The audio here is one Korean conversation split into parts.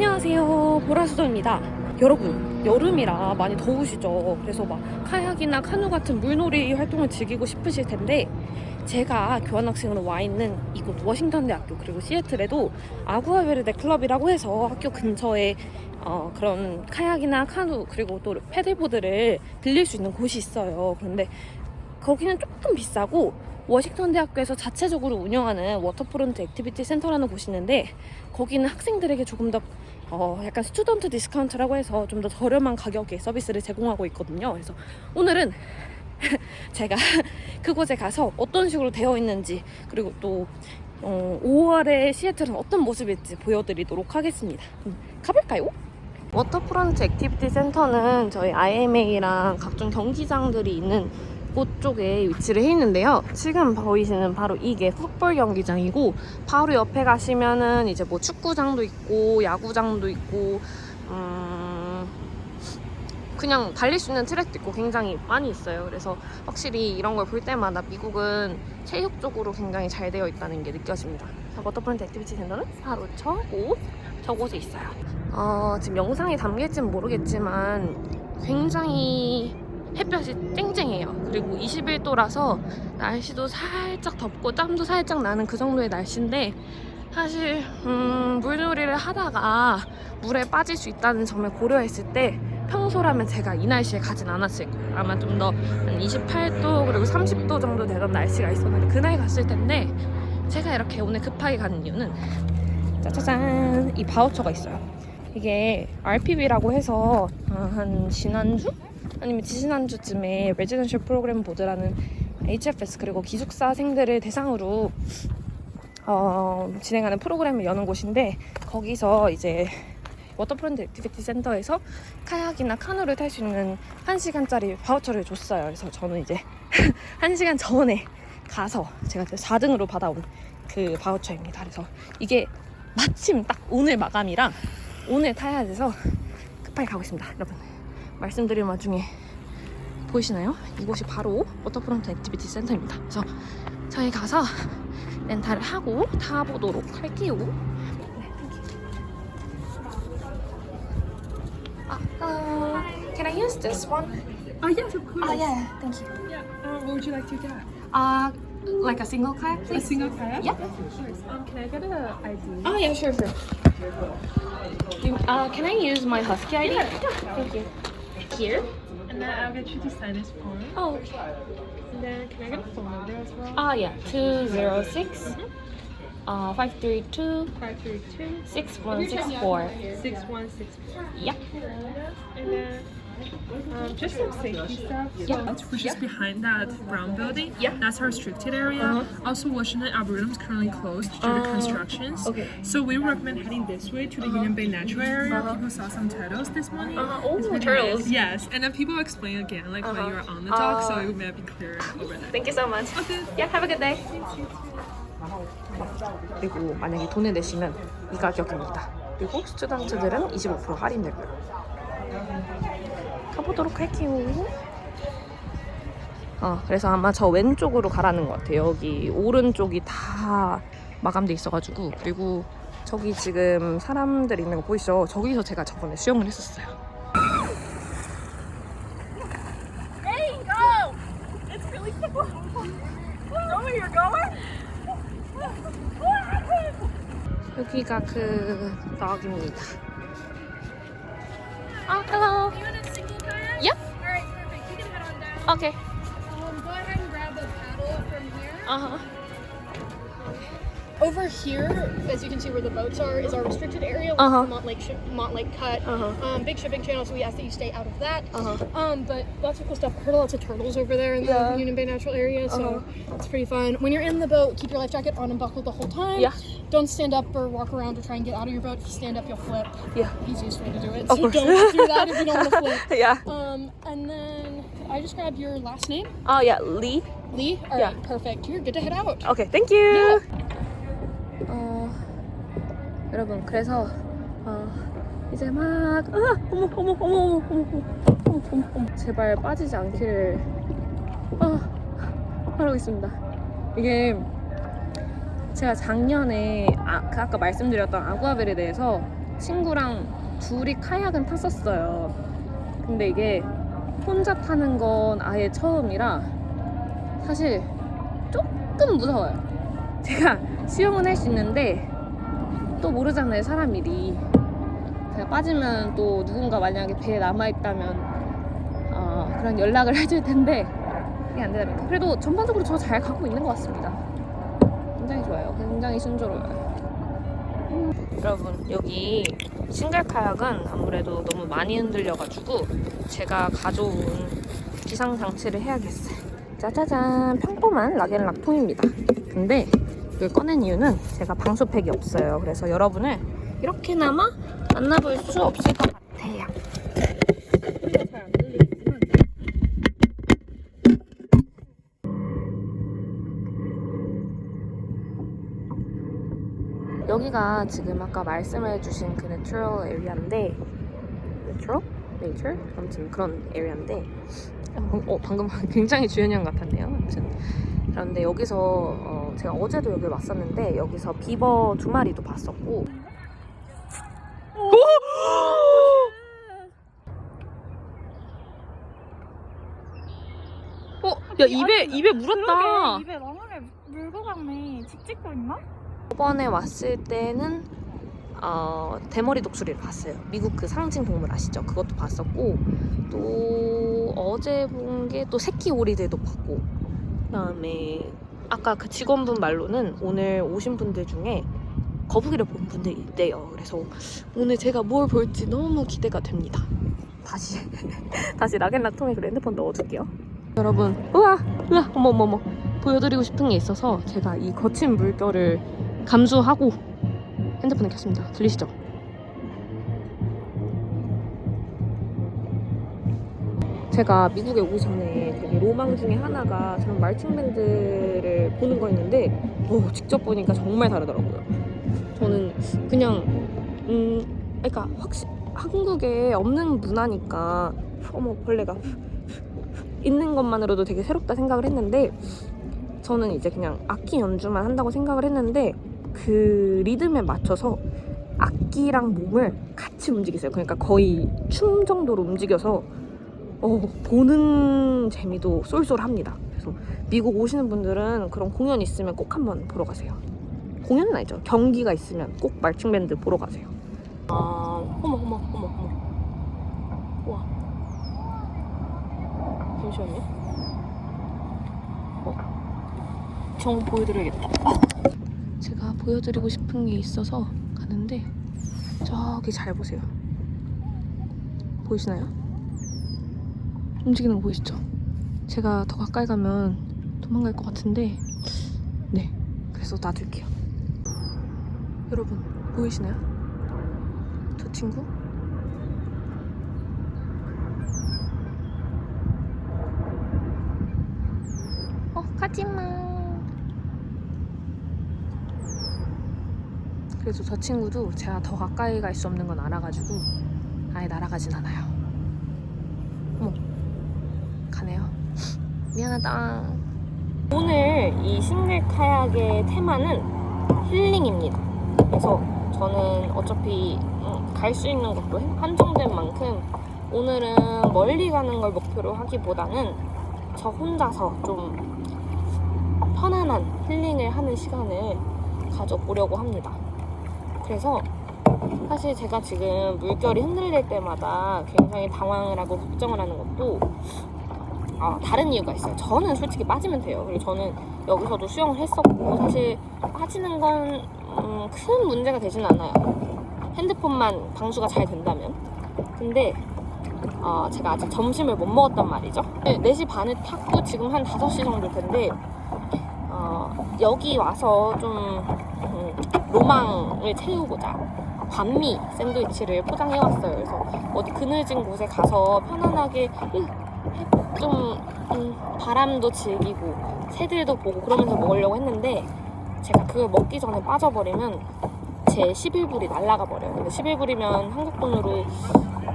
안녕하세요. 보라수도입니다. 여러분 여름이라 많이 더우시죠? 그래서 막 카약이나 카누 같은 물놀이 활동을 즐기고 싶으실 텐데 제가 교환학생으로 와 있는 이곳 워싱턴 대학교 그리고 시애틀에도 아구아베르데 클럽이라고 해서 학교 근처에 어, 그런 카약이나 카누 그리고 또 패들보드를 빌릴 수 있는 곳이 있어요. 그런데 거기는 조금 비싸고 워싱턴 대학교에서 자체적으로 운영하는 워터프론트 액티비티 센터라는 곳이 있는데 거기는 학생들에게 조금 더 어, 약간 스튜던트 디스카운트라고 해서 좀 더 저렴한 가격에 서비스를 제공하고 있거든요. 그래서 오늘은 제가 그곳에 가서 어떤 식으로 되어 있는지 그리고 또 어, 5월에 시애틀은 어떤 모습일지 보여드리도록 하겠습니다. 그럼 가볼까요? 워터프론트 액티비티 센터는 저희 IMA랑 각종 경기장들이 있는 곳 쪽에 위치를 해 있는데요. 지금 보이시는 바로 이게 풋볼 경기장이고 바로 옆에 가시면은 이제 뭐 축구장도 있고 야구장도 있고 음 그냥 달릴 수 있는 트랙도 있고 굉장히 많이 있어요. 그래서 확실히 이런 걸 볼 때마다 미국은 체육적으로 굉장히 잘 되어 있다는 게 느껴집니다. 자, 워터프론트 액티비티 센터는 바로 저곳 저곳에 있어요. 어, 지금 영상에 담길지는 모르겠지만 굉장히 햇볕이 쨍쨍해요. 그리고 21도라서 날씨도 살짝 덥고 땀도 살짝 나는 그 정도의 날씨인데 사실 음, 물놀이를 하다가 물에 빠질 수 있다는 점을 고려했을 때 평소라면 제가 이 날씨에 가진 않았을 거예요. 아마 좀 더 한 28도 그리고 30도 정도 되던 날씨가 있었는데 그날 갔을 텐데 제가 이렇게 오늘 급하게 가는 이유는 짜자잔 이 바우처가 있어요. 이게 RPB라고 해서 어, 한 지난주 아니면 지지난주쯤에 레지던셜 프로그램 보드라는 HFS 그리고 기숙사생들을 대상으로 어, 진행하는 프로그램을 여는 곳인데 거기서 이제 워터프론트 액티비티 센터에서 카약이나 카누를 탈 수 있는 1시간짜리 바우처를 줬어요. 그래서 저는 이제 1시간 전에 가서 제가 4등으로 받아온 그 바우처입니다. 그래서 이게 마침 딱 오늘 마감이라 오늘 타야 돼서 급하게 가고 있습니다. 여러분 말씀드린 와중에 보이시나요? 이곳이 바로 워터프론트 액티비티 센터입니다. 그래서 저희 가서 렌탈을 하고 타보도록 할게요. 네, 아, uh, can I use this one? Oh yes, of course. Oh yeah, thank you. Yeah. Uh, what would you like to get? Uh, like a single kayak, A please. single kayak? Yeah. Um, can I get a ID? Oh yeah, sure, sure. You- Uh, can I use my Husky ID? Yeah. Thank you. Here? And then I'll get you to sign this form. Oh, okay. And then can I get a phone number as well? Ah, yeah. Two zero six. Uh, five three two Five three two six one six four. six one six four. Yeah. And then um, just some safety stuff. Yeah. Which is behind that brown building. Yeah. That's our restricted area. Uh-huh. Also, Washington Arboretum is currently closed due to Uh, constructions. okay. So we recommend heading this way to the Union Bay Natural Area. Uh-huh. People saw some turtles this morning. Uh-huh. Oh, It's really turtles. nice. Yes, and then people explain again, like when Uh-huh. you're on the dock, so Uh, it may be clearer over there. Thank you so much. Okay. Yeah, have a good day. 그리고 만약에 돈을 내시면 이 가격입니다. 그리고 스튜던트들은 25% 할인되고요. 가보도록 할게요. 어, 그래서 아마 저 왼쪽으로 가라는 것 같아요. 여기 오른쪽이 다 마감돼 있어가지고 그리고 저기 지금 사람들 있는 거 보이시죠? 저기서 제가 저번에 수영을 했었어요. There you go! It's really cool. Know where you're going? 여기가 그 덕입니다. 아, hello. You Okay. Um, go ahead and grab a paddle from here. Uh-huh. Over here, as you can see where the boats are, is our restricted area, which Uh-huh. is Montlake, Montlake Cut. Uh-huh. Um, big shipping channel, so we ask that you stay out of that. Uh-huh. Um, but lots of cool stuff. Heard lots of turtles over there in the Union Bay Natural Area, so Uh-huh. it's pretty fun. When you're in the boat, keep your life jacket on and buckled the whole time. Yeah Don't stand up or walk around or try and get out of your boat. If you stand up, you'll flip. Yeah. Easiest way to do it. Of so course. don't do that if you don't want to flip. Yeah. Um, and then I just grabbed your last name, Oh, yeah, Lee. Lee. All Yeah. right, perfect. You're good to head out. 오케이, 땡큐. 어, 여러분, 그래서 어, 이제 막 아, 어머, 어머, 어머, 어머, 어머, 어머, 어머, 어머, 어머, 제발 빠지지 않기를 어, 바라고 있습니다. 이게 제가 작년에 아, 그 아까 말씀드렸던 아구아벨에 대해서 친구랑 둘이 카약은 탔었어요. 근데 이게 혼자 타는 건 아예 처음이라 사실 조금 무서워요. 제가 수영은 할 수 있는데 또 모르잖아요 사람 일이. 제가 빠지면 또 누군가 만약에 배에 남아 있다면 어, 그런 연락을 해줄 텐데 이게 안 보니까 그래도 전반적으로 저잘 가고 있는 것 같습니다. 굉장히 좋아요. 굉장히 순조로워요. 여러분 여기 싱글 카약은 아무래도 너무 많이 흔들려가지고 제가 가져온 비상 장치를 해야겠어요. 짜자잔 평범한 락앤 락 통입니다. 근데 이걸 꺼낸 이유는 제가 방수팩이 없어요. 그래서 여러분을 이렇게나마 만나볼 수 없을 것 같아요. 여기가 지금 아까 말씀해주신 그 내추럴 에리아인데 내추럴? 네이처? 아무튼 그런 에리아인데 어, 방금 굉장히 주연이 형 같았네요 아무튼 그런데 여기서 어, 제가 어제도 여기 왔었는데 여기서 비버 두 마리도 봤었고 어? 야 입에 입에 물었다 입에 나무를 물고 갔네. 칙칙거 있나? 저번에 왔을 때는 어, 대머리 독수리를 봤어요. 미국 그 상징 동물 아시죠? 그것도 봤었고 또 어제 본 게 또 새끼 오리들도 봤고 그다음에 아까 그 직원분 말로는 오늘 오신 분들 중에 거북이를 본 분들이 있대요. 그래서 오늘 제가 뭘 볼지 너무 기대가 됩니다. 다시 다시 락앤락 통에 그 핸드폰 넣어줄게요. 여러분, 우와, 우와, 어머 어머 어머 보여드리고 싶은 게 있어서 제가 이 거친 물결을 감수하고 핸드폰을 켰습니다. 들리시죠? 제가 미국에 오기 전에 되게 로망 중에 하나가 저런 말칭 밴드를 보는 거였는데 오, 직접 보니까 정말 다르더라고요. 저는 그냥 음 그러니까 확실 한국에 없는 문화니까 어머 벌레가 있는 것만으로도 되게 새롭다 생각을 했는데 저는 이제 그냥 악기 연주만 한다고 생각을 했는데 그 리듬에 맞춰서 악기랑 몸을 같이 움직이세요. 그러니까 거의 춤 정도로 움직여서 어, 보는 재미도 쏠쏠합니다. 그래서 미국 오시는 분들은 그런 공연 있으면 꼭 한번 보러 가세요. 공연은 아니죠. 경기가 있으면 꼭 말칭 밴드 보러 가세요. 아, 어머 어머 어머 어머. 와. 잠시만요. 어. 정 보여드려야겠다. 제가 보여드리고 싶은 게 있어서 가는데 저기 잘 보세요. 보이시나요? 움직이는 거 보이시죠? 제가 더 가까이 가면 도망갈 것 같은데 네 그래서 놔둘게요 여러분 보이시나요? 저 친구? 어 가지마 그래서 저 친구도 제가 더 가까이 갈 수 없는 건 알아가지고 아예 날아가진 않아요 어머 가네요. 미안하다. 오늘 이 싱글 카약의 테마는 힐링입니다. 그래서 저는 어차피 갈 수 있는 곳도 한정된 만큼 오늘은 멀리 가는 걸 목표로 하기보다는 저 혼자서 좀 편안한 힐링을 하는 시간을 가져보려고 합니다. 그래서 사실 제가 지금 물결이 흔들릴 때마다 굉장히 당황을 하고 걱정을 하는 것도 아, 다른 이유가 있어요. 저는 솔직히 빠지면 돼요. 그리고 저는 여기서도 수영을 했었고 사실 빠지는 건 음, 큰 문제가 되진 않아요. 핸드폰만 방수가 잘 된다면. 근데 어, 제가 아직 점심을 못 먹었단 말이죠. 4시 반에 탔고 지금 한 5시 정도 텐데 어, 여기 와서 좀 음, 로망을 채우고자 반미 샌드위치를 포장해왔어요. 그래서 어디 그늘진 곳에 가서 편안하게 좀 음, 바람도 즐기고 새들도 보고 그러면서 먹으려고 했는데 제가 그걸 먹기 전에 빠져버리면 제 11불이 날아가 버려요. 근데 11불이면 한국 돈으로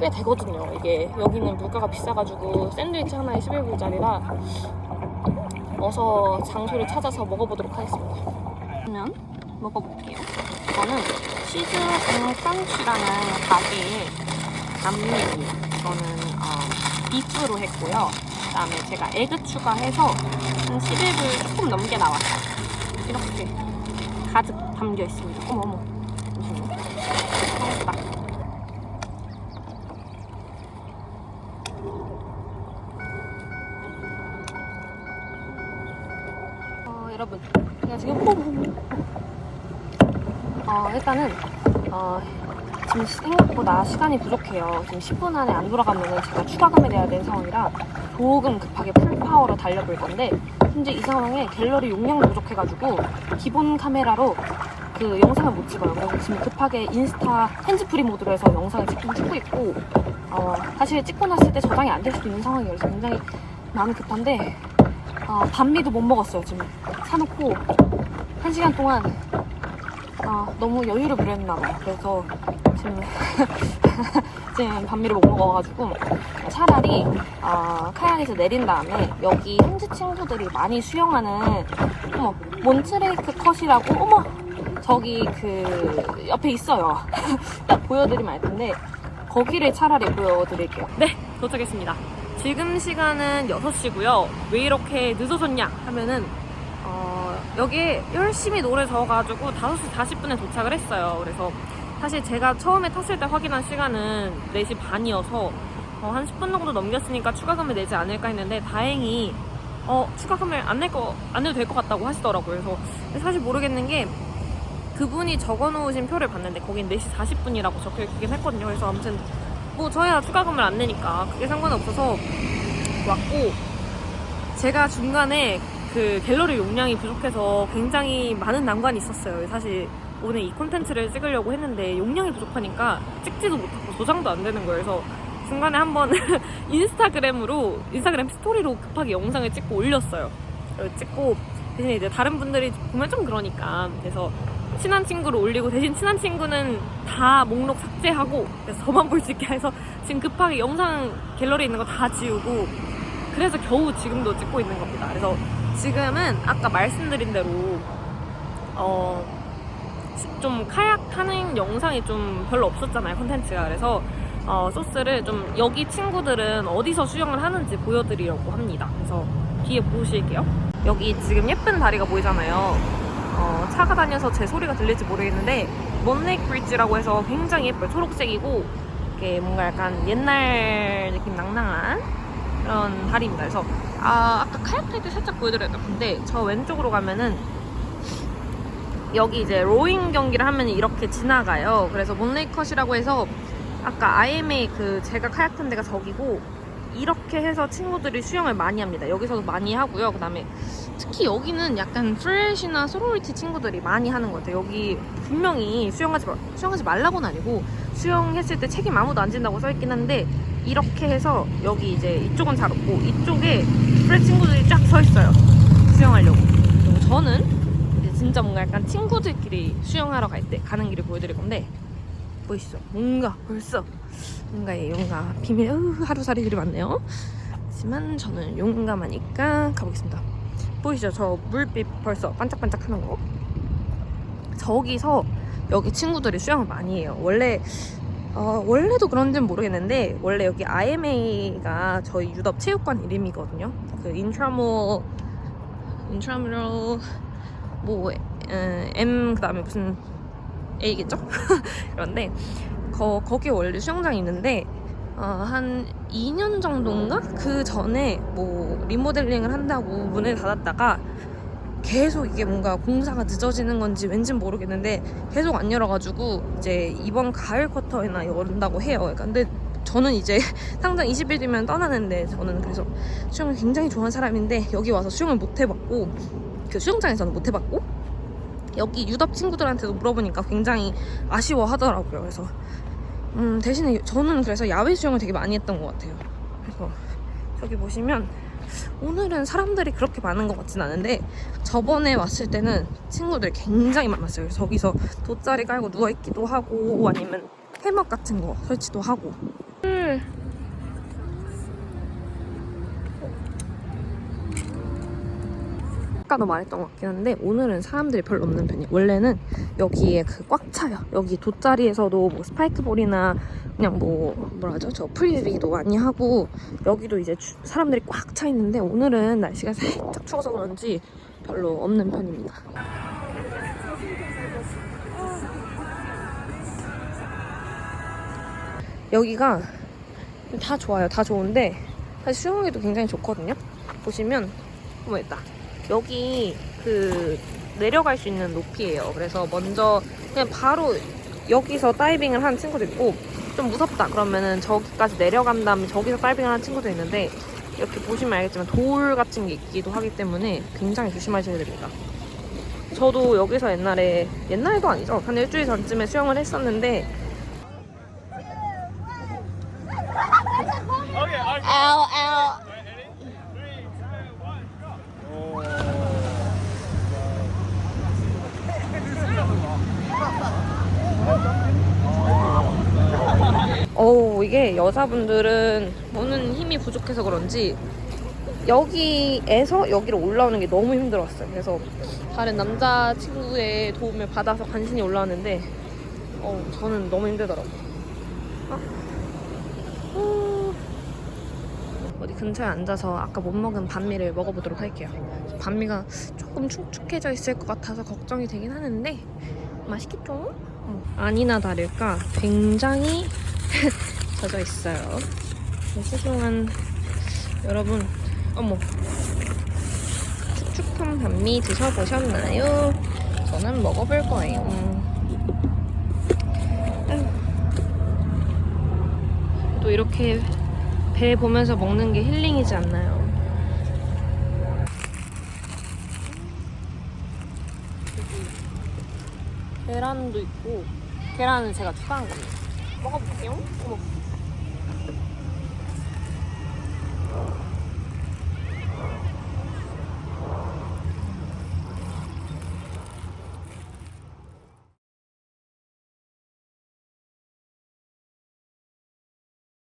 꽤 되거든요. 이게 여기는 물가가 비싸가지고 샌드위치 하나에 11불짜리라 어서 장소를 찾아서 먹어보도록 하겠습니다. 그러면 먹어볼게요. 이거는 치즈 앤 썬치라는 가게의 남미입니다. 이거는 어, 비프로 했고요. 그 다음에 제가 에그 추가해서 한 11불 조금 넘게 나왔어요. 이렇게 가득 담겨 있습니다. 어머 어머. 딱. 어, 여러분, 제가 지금 어, 일단은 어, 지금 생각보다 시간이 부족해요. 지금 10분 안에 안 돌아가면 제가 추가금에 내야 되는 상황이라 조금 급하게 풀파워로 달려볼 건데 현재 이 상황에 갤러리 용량이 부족해가지고 기본 카메라로 그 영상을 못 찍어요. 그래서 지금 급하게 인스타 핸즈프리 모드로 해서 영상을 찍긴 찍고 있고 어, 사실 찍고 났을 때 저장이 안 될 수도 있는 상황이어서 굉장히 마음이 급한데 어, 반미도 못 먹었어요. 지금 사놓고 한 시간 동안 아, 너무 여유를 부렸나 봐요. 그래서 지금 지금 반미를 못 먹어가지고 차라리 어, 카약에서 내린 다음에 여기 현지 친구들이 많이 수영하는 어머 몬트레이크 컷이라고 어머 저기 그 옆에 있어요. 딱 보여드리면 알 텐데 거기를 차라리 보여드릴게요. 네 도착했습니다. 지금 시간은 6시고요. 왜 이렇게 늦어졌냐 하면은 어, 여기 열심히 노래 져가지고 5시 40분에 도착을 했어요. 그래서 사실 제가 처음에 탔을 때 확인한 시간은 4시 반이어서 어, 한 10분 정도 넘겼으니까 추가금을 내지 않을까 했는데 다행히 어, 추가금을 안 낼 거, 안 내도 될 것 같다고 하시더라고요. 그래서 사실 모르겠는 게 그분이 적어 놓으신 표를 봤는데 거긴 4시 40분이라고 적혀 있긴 했거든요. 그래서 아무튼 뭐 저야 추가금을 안 내니까 그게 상관없어서 왔고 제가 중간에 그 갤러리 용량이 부족해서 굉장히 많은 난관이 있었어요. 사실 오늘 이 콘텐츠를 찍으려고 했는데 용량이 부족하니까 찍지도 못하고 저장도 안 되는 거예요. 그래서 중간에 한번 인스타그램으로 인스타그램 스토리로 급하게 영상을 찍고 올렸어요. 찍고 대신에 이제 다른 분들이 보면 좀 그러니까 그래서 친한 친구를 올리고 대신 친한 친구는 다 목록 삭제하고 그래서 저만 볼 수 있게 해서 지금 급하게 영상 갤러리에 있는 거 다 지우고 그래서 겨우 지금도 찍고 있는 겁니다. 그래서 지금은 아까 말씀드린 대로 어, 좀 카약 타는 영상이 좀 별로 없었잖아요 컨텐츠가 그래서 어, 소스를 좀 여기 친구들은 어디서 수영을 하는지 보여드리려고 합니다. 그래서 뒤에 보실게요. 여기 지금 예쁜 다리가 보이잖아요. 어, 차가 다녀서 제 소리가 들릴지 모르겠는데 먼네이크 브릿지라고 해서 굉장히 예뻐요. 초록색이고 이게 뭔가 약간 옛날 느낌 낭낭한 그런 다리입니다. 그래서 아, 아까 카약 탈때 살짝 보여드려야 될텐데 저 왼쪽으로 가면은 여기 이제 로잉 경기를 하면 이렇게 지나가요. 그래서 몬레이컷이라고 해서 아까 IMA 그 제가 카약 탄 데가 저기고 이렇게 해서 친구들이 수영을 많이 합니다. 여기서도 많이 하고요. 그 다음에 특히 여기는 약간 프레시나 소로리티 친구들이 많이 하는 것 같아요. 여기 분명히 수영하지 말, 수영하지 말라고는 아니고 수영했을 때 책임 아무도 안 진다고 써있긴 한데 이렇게 해서 여기 이제 이쪽은 잘 없고 이쪽에 프레 친구들이 쫙 서 있어요. 수영하려고. 그리고 저는 이제 진짜 뭔가 약간 친구들끼리 수영하러 갈 때 가는 길을 보여드릴 건데 보이시죠? 뭔가 벌써 뭔가 비밀 으, 하루살이들이 많네요. 하지만 저는 용감하니까 가보겠습니다. 보이시죠? 저 물빛 벌써 반짝반짝하는 거. 저기서 여기 친구들이 수영을 많이 해요. 원래 어, 원래도 그런지는 모르겠는데 원래 여기 IMA가 저희 유럽 체육관 이름이거든요. 그 인트라모 인트라무럴 뭐 에, M 그다음에 무슨 A겠죠? 그런데 거, 거기에 원래 수영장이 있는데 어, 한 2년 정도인가? 그 전에 뭐 리모델링을 한다고 문을 닫았다가 계속 이게 뭔가 공사가 늦어지는 건지 왠진 모르겠는데 계속 안 열어가지고 이제 이번 가을 쿼터에나 열린다고 해요. 그러니까 근데 저는 이제 당장 20일 뒤면 떠나는데 저는 그래서 수영을 굉장히 좋아하는 사람인데 여기 와서 수영을 못 해봤고 그 수영장에서는 못 해봤고 여기 유럽 친구들한테도 물어보니까 굉장히 아쉬워하더라고요. 그래서 음, 대신에 저는 그래서 야외 수영을 되게 많이 했던 것 같아요. 그래서 저기 보시면 오늘은 사람들이 그렇게 많은 것 같진 않은데 저번에 왔을 때는 친구들이 굉장히 많았어요. 저기서 돗자리 깔고 누워 있기도 하고 아니면 해먹 같은 거 설치도 하고. 아까도 말했던 것 같긴 한데 오늘은 사람들이 별로 없는 편이에요. 원래는 여기에 그 꽉 차요. 여기 돗자리에서도 뭐 스파이크볼이나 그냥 뭐 뭐라 하죠? 저 프리즈비도 많이 하고 여기도 이제 주- 사람들이 꽉 차 있는데 오늘은 날씨가 살짝 추워서 그런지 별로 없는 편입니다. 여기가 다 좋아요. 다 좋은데 사실 수영하기도 굉장히 좋거든요. 보시면 뭐 있다. 여기 그 내려갈 수 있는 높이예요. 그래서 먼저 그냥 바로 여기서 다이빙을 하는 친구도 있고 좀 무섭다 그러면은 저기까지 내려간 다음에 저기서 다이빙을 하는 친구도 있는데 이렇게 보시면 알겠지만 돌 같은 게 있기도 하기 때문에 굉장히 조심하셔야 됩니다. 저도 여기서 옛날에 옛날에도 아니죠 한 일주일 전쯤에 수영을 했었는데 이게 여자분들은 보는 힘이 부족해서 그런지 여기에서 여기로 올라오는 게 너무 힘들었어요. 그래서 다른 남자 친구의 도움을 받아서 간신히 올라왔는데 어 저는 너무 힘들더라고요. 아. 후. 어디 근처에 앉아서 아까 못 먹은 반미를 먹어보도록 할게요. 반미가 조금 축축해져 있을 것 같아서 걱정이 되긴 하는데 맛있겠죠? 어. 아니나 다를까 굉장히 젖어 있어요. 소중한 여러분, 어머, 축축한 반미 드셔보셨나요? 저는 먹어볼 거예요. 아유. 또 이렇게 배 보면서 먹는 게 힐링이지 않나요? 계란도 있고 계란은 제가 추가한 겁니다. 먹어볼게요. 어머.